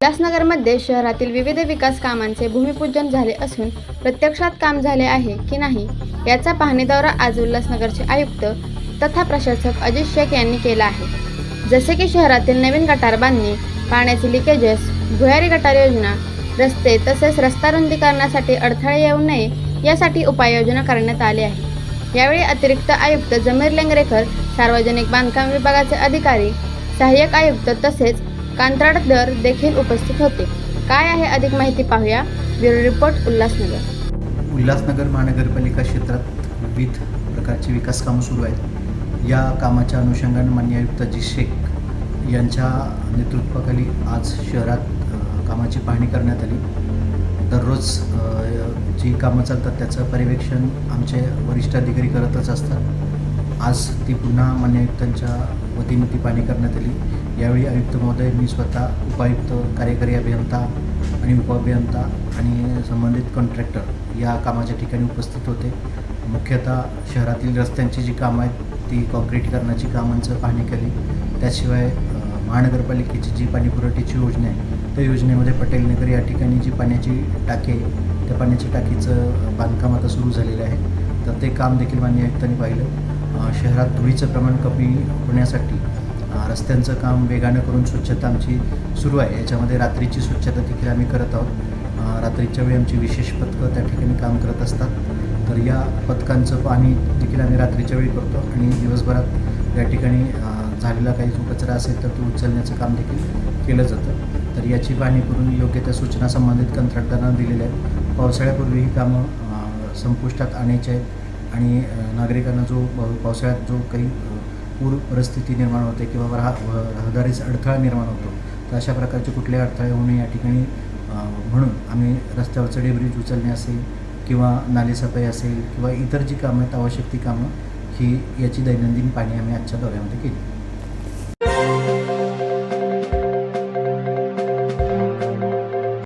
उल्हासनगरमध्ये शहरातील विविध विकास कामांचे भूमिपूजन झाले असून प्रत्यक्षात काम झाले आहे की नाही याचा पाहणी दौरा आज उल्हासनगरचे आयुक्त तथा प्रशासक अजित शेख यांनी केला आहे. जसे की शहरातील नवीन गटार बांधणी पाण्याचे लिकेजेस भुयारी गटार योजना रस्ते तसेच रस्ता रुंदीकरणासाठी अडथळे येऊ नये यासाठी उपाययोजना करण्यात आली आहे. यावेळी अतिरिक्त आयुक्त जमीर लेंगरेकर सार्वजनिक बांधकाम विभागाचे अधिकारी सहाय्यक आयुक्त तसेच कंत्राटदार देखील उपस्थित होते. काय आहे अधिक माहिती पाहूया. Bureau report Ulhasnagar. उल्हासनगर महानगरपालिका क्षेत्रात विविध प्रकारची विकास कामं सुरू आहेत. या कामाच्या अनुषंगाने मान्य आयुक्त जी शेख यांच्या नेतृत्वाखाली आज शहरात कामाची पाहणी करण्यात आली. दररोज जी कामं चालतात त्याचं पर्यवेक्षण आमचे वरिष्ठ अधिकारी करतच असतात. आज ती पुन्हा मान्य आयुक्तांच्या वतीने ती पाहणी करण्यात आली. यावेळी आयुक्त महोदय मी स्वतः उपायुक्त कार्यकारी अभियंता आणि उपअभियंता आणि संबंधित कॉन्ट्रॅक्टर या कामाच्या ठिकाणी उपस्थित होते. मुख्यतः शहरातील रस्त्यांची जी कामं आहेत ती कॉन्क्रीटीकरणाची कामांचं पाहणी केली. त्याशिवाय महानगरपालिकेची जी पाणीपुरवठ्याची योजना आहे त्या योजनेमध्ये पटेल नगर या ठिकाणी जी पाण्याची टाकी आहे त्या पाण्याच्या टाकीचं बांधकाम आता सुरू झालेलं आहे. तर ते काम देखील मान्य आयुक्तांनी पाहिलं. शहरात धुळीचं प्रमाण कमी होण्यासाठी रस्त्यांचं काम वेगानं करून स्वच्छता आमची सुरू आहे. याच्यामध्ये रात्रीची स्वच्छता देखील आम्ही करत आहोत. रात्रीच्या वेळी आमची विशेष पथकं त्या ठिकाणी काम करत असतात. तर या पथकांचं पाणी देखील आम्ही रात्रीच्या वेळी करतो आणि दिवसभरात या ठिकाणी झालेला काही जो कचरा असेल तर तो उचलण्याचं काम देखील केलं जातं. तर याची पाहणी करून योग्य त्या सूचना संबंधित कंत्राटदारांना दिलेल्या आहेत. पावसाळ्यापूर्वी ही कामं संपुष्टात आणायची आहेत. आणि नागरिकांना जो पावसाळ्यात जो काही पूर परिस्थिती निर्माण होते किंवा राह रहदारीचा अडथळा निर्माण होतो. तर अशा प्रकारचे कुठले अडथळे होऊ नये या ठिकाणी म्हणून आम्ही रस्त्यावरचं डेब्रिज उचलणे असेल किंवा नालेसफाई असेल किंवा इतर जी कामं आहेत आवश्यक ती कामं ही याची दैनंदिन पाणी आम्ही आजच्या दौऱ्यामध्ये केली.